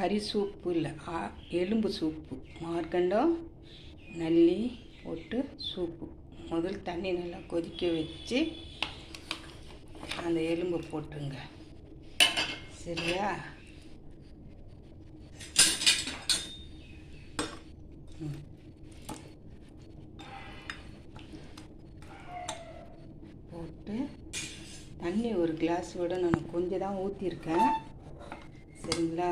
கறி சூப்பு இல்லை. ஆ- எலும்பு சூப்பு. மார்க்கண்டம் நல்லி போட்டு சூப்பு. முதல் தண்ணி நல்லா கொதிக்க வச்சு அந்த எலும்பை போட்டுருங்க சரியா? போட்டு தண்ணி ஒரு கிளாஸ் விட நான் கொஞ்சம் தான் ஊற்றிருக்கேன் சரிங்களா?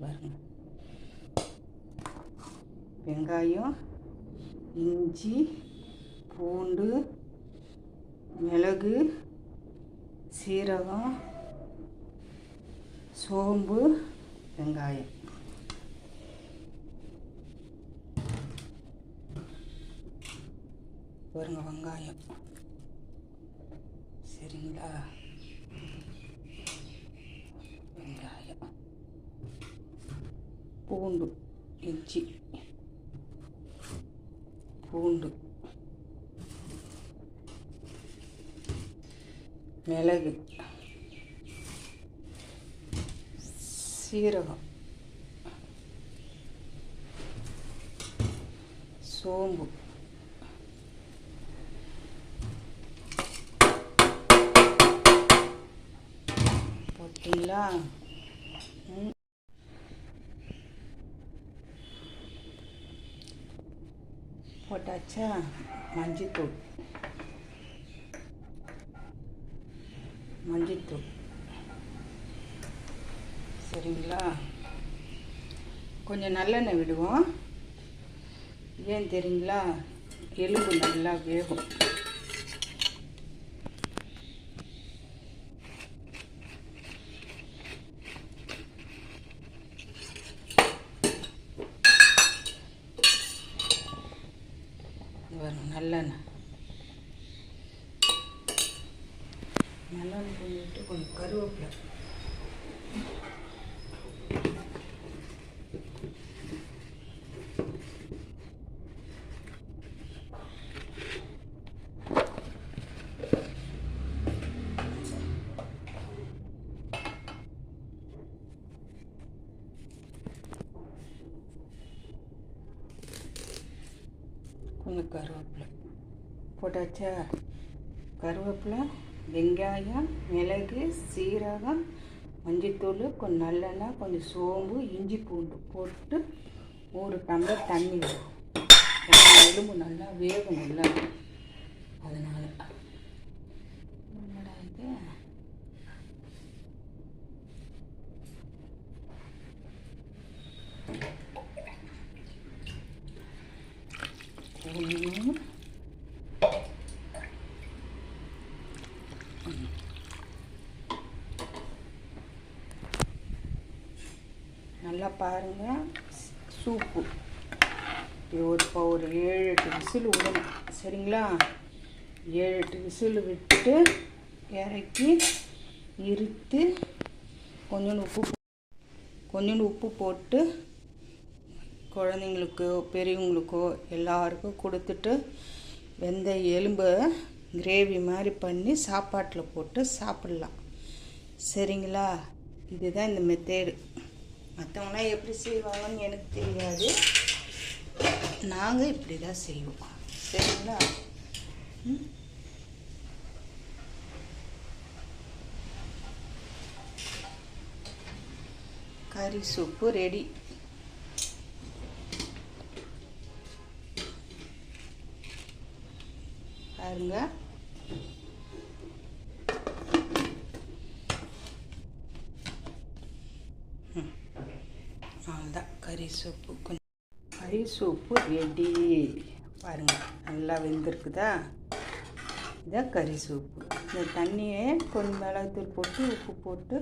பாருங்கள் பாருங்க. வெங்காயம் இஞ்சி பூண்டு மிளகு சீரகம் சோம்பு வெங்காயம். பாருங்க வெங்காயம். சரிங்களா வெங்காயம் பூண்டு இஞ்சி. பூண்டு. மிளகு. சீரகம். சோம்பு. பார்த்தீங்களா போட்டாச்சா? மஞ்சத்தூள். மஞ்சத்தூள். சரிங்களா? கொஞ்சம் நல்லெண்ணெய் விடுவோம். ஏன் தெரியுங்களா? எலும்பு நல்லா வேகும். நல்லெண்ணெய். நல்லெண்ணெய் கொஞ்சம் விட்டு கொஞ்சம் கருவேப்பிலை. கொஞ்சம் கருவேப்பிலை. போட்டாச்சா கருவேப்பிலை வெங்காயம் மிளகு சீரகம் மஞ்சத்தூள் கொஞ்சம் நல்லெண்ணெய் கொஞ்சம் சோம்பு இஞ்சி பூண்டு போட்டு ஒரு டம்ளர் தண்ணி எலும்பு நல்லா வேகும் நல்லா அதனால் நல்லா பாருங்க. சூப்பு. ஒரு இப்போ ஒரு ஏழு எட்டு விசில் விடணும். சரிங்களா? ஏழு எட்டு விசில் விட்டு இறக்கி இருத்து கொஞ்சோண்டு உப்பு கொஞ்சோண்டு உப்பு போட்டு குழந்தைங்களுக்கோ பெரியவங்களுக்கோ எல்லாருக்கும் கொடுத்துட்டு வெந்த எலும்பை கிரேவி மாதிரி பண்ணி சாப்பாட்டில் போட்டு சாப்பிட்லாம். சரிங்களா? இதுதான் இந்த மெத்தேடு மற்றவங்களாம் எப்படி செய்வாங்கன்னு எனக்கு தெரியாது. நாங்கள் இப்படி தான் செய்வோம். சரிங்களா? கறி சூப்பு ரெடி பாருங்க. அவ்வளோதான் கறி சூப்பு கொஞ்சம். கறி சூப்பு ரெடி பாருங்க நல்லா வெந்திருக்குதா? இதான் கறி சூப்பு. இந்த தண்ணியை கொஞ்சம் மிளகுத்தூள் போட்டு உப்பு போட்டு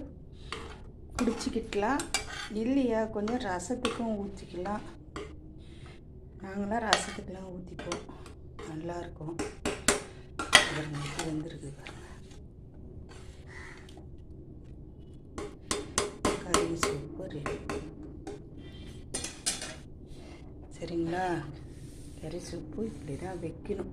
குடிச்சிக்கிட்டலாம் இல்லையா கொஞ்சம் ரசத்துக்கும் ஊற்றிக்கலாம் நாங்களாம் ரசத்துக்கெலாம் ஊற்றிப்போம் நல்லாயிருக்கும் பாருங்க வெந்திருக்கு பாருங்க. கறி சூப்பு ரெடி. சரிங்களா? கறி சூப்பு இப்படி தான் வைக்கணும்.